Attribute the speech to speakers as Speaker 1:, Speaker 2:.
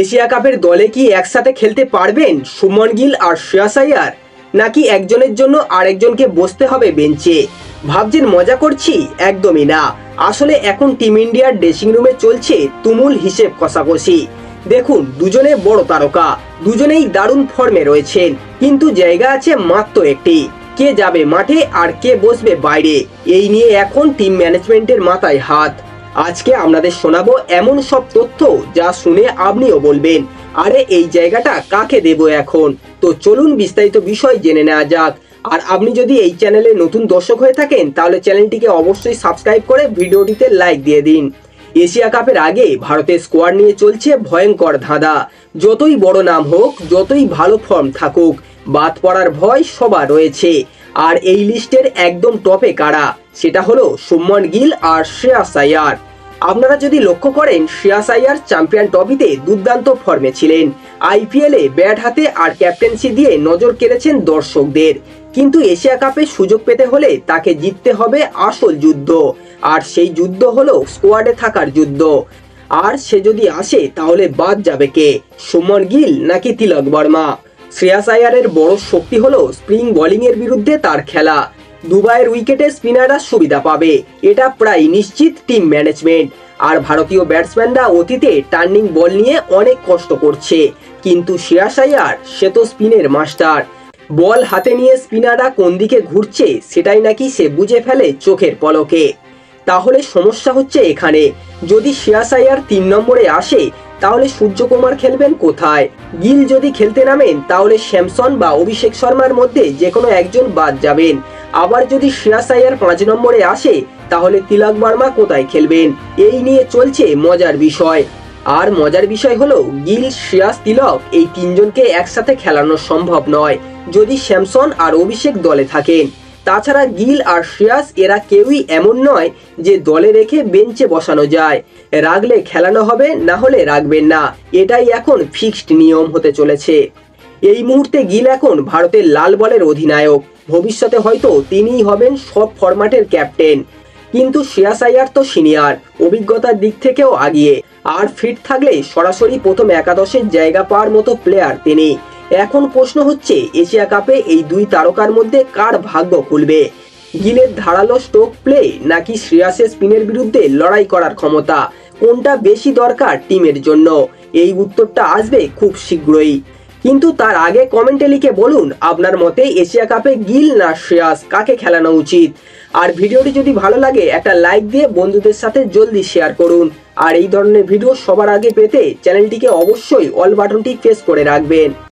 Speaker 1: Asia কাপের দলে কি একসাথে খেলতে পারবেন সুমন গিল আর শ্রেয়াস আয়ার? নাকি একজনের জন্য আরেকজনকে বসতে হবে বেঞ্চে? ভাবছেন মজা করছি? একদমই না। আসলে এখন টিম ইন্ডিয়ার ড্রেসিং রুমে চলছে তুমুল হিসেব কষাকষি। দেখুন, দুজনে বড় তারকা, দুজনেই দারুণ ফর্মে রয়েছেন, কিন্তু জায়গা আছে মাত্র একটি। কে যাবে মাঠে আর কে বসবে বাইরে? এই নিয়ে এখন টিম ম্যানেজমেন্টের মাথায় হাত। আজকে আপনাদের শোনাবো এমন সব তথ্য যা শুনে আপনিও বলবেন। আরে এই জায়গাটা কাকে দেব এখন? তো চলুন বিস্তারিত বিষয় জেনে নেওয়া যাক। আর আপনি যদি এই চ্যানেলে নতুন দর্শক হয়ে থাকেন, তাহলে চ্যানেলটিকে অবশ্যই সাবস্ক্রাইব করে ভিডিওটিতে লাইক দিয়ে দিন। এশিয়া কাপের আগে ভারতের স্কোয়াড নিয়ে চলছে ভয়ঙ্কর ধাঁধা। যতই বড় নাম হোক, যতই ভালো ফর্ম থাকুক, বাদ পড়ার ভয় সবার রয়েছে। আর এই লিস্টের একদম টপে কারা? সেটা হলো সুমন গিল আর শ্রেয়া আয়ার আপনারা যদি লক্ষ্য করেন শ্রেয়াস আয়ার চ্যাম্পিয়ন ট্রফিতে দুর্দান্ত ফর্মে ছিলেন। আইপিএলে ব্যাট হাতে আর ক্যাপ্টেন্সি দিয়ে নজর কেড়েছেন দর্শকদের। কিন্তু এশিয়া কাপে সুযোগ পেতে হলে তাকে জিততে হবে আসল যুদ্ধ। আর সেই যুদ্ধ হলো স্কোয়াডে থাকার যুদ্ধ। আর সে যদি আসে, তাহলে বাদ যাবে কে? সুমন গিল নাকি তিলক বর্মা? শ্রেয়াস আয়ারের বড় শক্তি হলো স্প্রিং বোলিং এর বিরুদ্ধে তার খেলা। দুবাইয়ের উইকেটে স্পিনাররা সুবিধা পাবে। এটা প্রায় নিশ্চিত টিম ম্যানেজমেন্ট আর ভারতীয় ব্যাটসম্যানরা অতীতে টার্নিং বল নিয়ে অনেক কষ্ট করছে। কিন্তু শ্রেয়াস আয়ার, সে তো স্পিনের মাস্টার বল হাতে নিয়ে স্পিনাররা কোন দিকে ঘুরছে, সেটাই নাকি সে বুঝে ফেলে চোখের পলকে। তাহলে সমস্যা হচ্ছে এখানে। যদি শ্রেয়াস আয়ার তিন নম্বরে আসে তাহলে সূর্যকুমার খেলবেন কোথায়? গিল যদি খেলতে নামেন, তাহলে স্যামসন বা অভিষেক শর্মার মধ্যে যে কোনো একজন বাদ যাবেন। আবার যদি শ্রেয়াস আয়ার পাঁচ নম্বরে আসে, তাহলে তিলক বর্মা কোথায় খেলবেন? এই নিয়ে চলছে মজার বিষয়। আর মজার বিষয় হলো, গিল শ্রেয়াস তিলক এই তিনজনকে একসাথে খেলানো সম্ভব নয়। যদি শ্যামসন আর অভিষেক দলে থাকেন। তাছাড়া গিল আর শ্রেয়াস এরা কেউই এমন নয় যে দলে রেখে বেঞ্চে বসানো যায়। রাগলে খেলানো হবে, না হলে রাখবেন না। এটাই এখন ফিক্সড নিয়ম হতে চলেছে। এই মুহূর্তে গিল এখন ভারতের লাল বলের অধিনায়ক। ভবিষ্যতে হয়তো তিনিই হবেন সব ফরম্যাটের ক্যাপ্টেন। কিন্তু শ্রেয়াস আয়ার তো সিনিয়র, অভিজ্ঞতার দিক থেকেও আগিয়ে। আর ফিট থাকলে সরাসরি প্রথম একাদশের জায়গা পাওয়ার মতো প্লেয়ার তিনি। এখন প্রশ্ন হচ্ছে, এশিয়া কাপে এই দুই তারকার মধ্যে কার ভাগ্য খুলবে? গিলের ধারালো স্টোক প্লে নাকি শ্রেয়াসের স্পিনের বিরুদ্ধে লড়াই করার ক্ষমতা? কোনটা বেশি দরকার টিমের জন্য? এই উত্তরটা আসবে খুব শীঘ্রই। কিন্তু তার আগে কমেন্টে লিখে বলুন, আপনার মতে এশিয়া কাপে গিল না শ্রেয়াস? কাকে খেলানো উচিত? আর ভিডিওটি যদি ভালো লাগে, একটা লাইক দিয়ে বন্ধুদের সাথে জলদি শেয়ার করুন। আর এই ধরনের ভিডিও সবার আগে পেতে চ্যানেলটিকে অবশ্যই অল বাটনটি প্রেস করে রাখবেন।